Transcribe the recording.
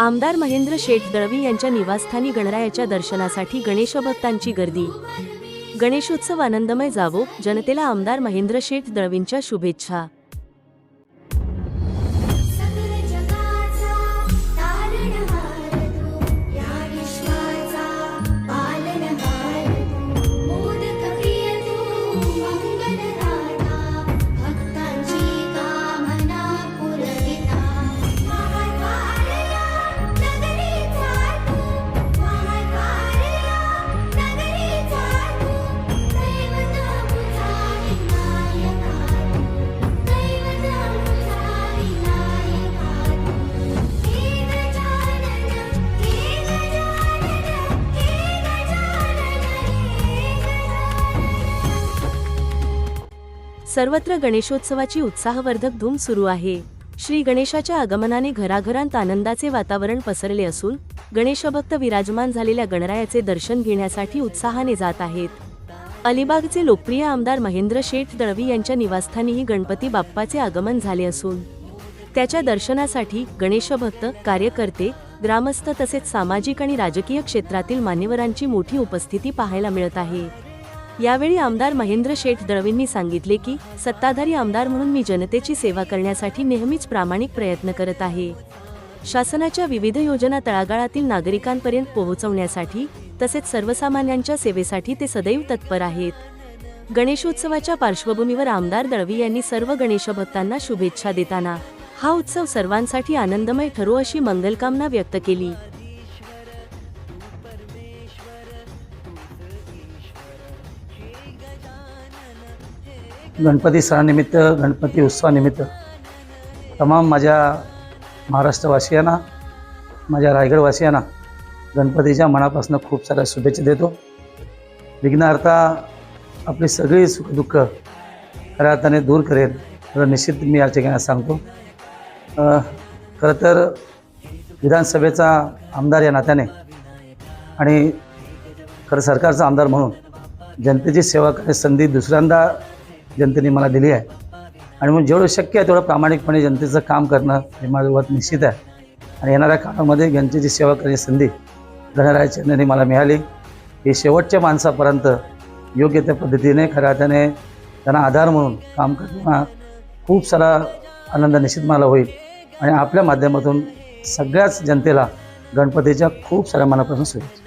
आमदार महेंद्र शेठ दळवी यांच्या निवासस्थानी गणरायाच्या दर्शनासाठी गणेश भक्तांची गर्दी. गणेशोत्सव आनंदमय जावो जनतेला आमदार महेंद्र शेठ दळवींच्या शुभेच्छा. सर्वत्र गणेशोत्सवाची उत्साहवर्धक धूम सुरू आहे. श्री गणेशाच्या आगमनाने घराघरांत आनंदाचे वातावरण पसरले असून गणेशभक्त विराजमान झालेल्या गणरायाचे दर्शन घेण्यासाठी उत्साहाने जात आहेत. अलिबागचे लोकप्रिय आमदार महेंद्र शेठ दळवी यांच्या निवासस्थानीही गणपती बाप्पाचे आगमन झाले असून त्याच्या दर्शनासाठी गणेशभक्त कार्यकर्ते ग्रामस्थ तसेच सामाजिक आणि राजकीय क्षेत्रातील मान्यवरांची मोठी उपस्थिती पाहायला मिळत आहे. यावेळी आमदार महेंद्र शेठ दळवींनी सांगितले की सत्ताधारी आमदार म्हणून मी जनतेची सेवा करण्यासाठी नेहमीच प्रामाणिक प्रयत्न करत आहे. शासनाच्या विविध योजना तळागाळातील नागरिकांपर्यंत पोहोचवण्यासाठी तसेच सर्वसामान्यांच्या सेवेसाठी ते सदैव तत्पर आहेत. गणेशोत्सवाच्या पार्श्वभूमीवर आमदार दळवी यांनी सर्व गणेशभक्तांना शुभेच्छा देताना हा उत्सव सर्वांसाठी आनंदमय ठरो अशी मंगलकामना व्यक्त केली. गणपती सणानिमित्त गणपती उत्सवानिमित्त तमाम माझ्या महाराष्ट्रवासियांना माझ्या रायगडवासियांना गणपतीच्या मनापासून खूप साऱ्या शुभेच्छा देतो. विघ्नहर्ता आपली सगळी सुखदुःख खऱ्या अर्थाने दूर करेल तर निश्चित मी या ठिकाणी सांगतो. खरं तर विधानसभेचा आमदार या नात्याने आणि खरं सरकारचा आमदार म्हणून जनतेची सेवा करण्याची संधी दुसऱ्यांदा जनतेने मला दिली आहे. आणि म्हणून जेवढं शक्य आहे तेवढं प्रामाणिकपणे जनतेचं काम करणं हे माझं निश्चित आहे. आणि येणाऱ्या काळामध्ये जनतेची सेवा करण्याची संधी गणरायाच्या चरणी मला मिळाली. ही शेवटच्या माणसापर्यंत योग्य त्या पद्धतीने खऱ्या अर्थाने त्यांना आधार म्हणून काम करताना खूप सारा आनंद निश्चित मला होईल. आणि आपल्या माध्यमातून सगळ्याच जनतेला गणपतीच्या खूप साऱ्या मनापासून शुभेच्छा.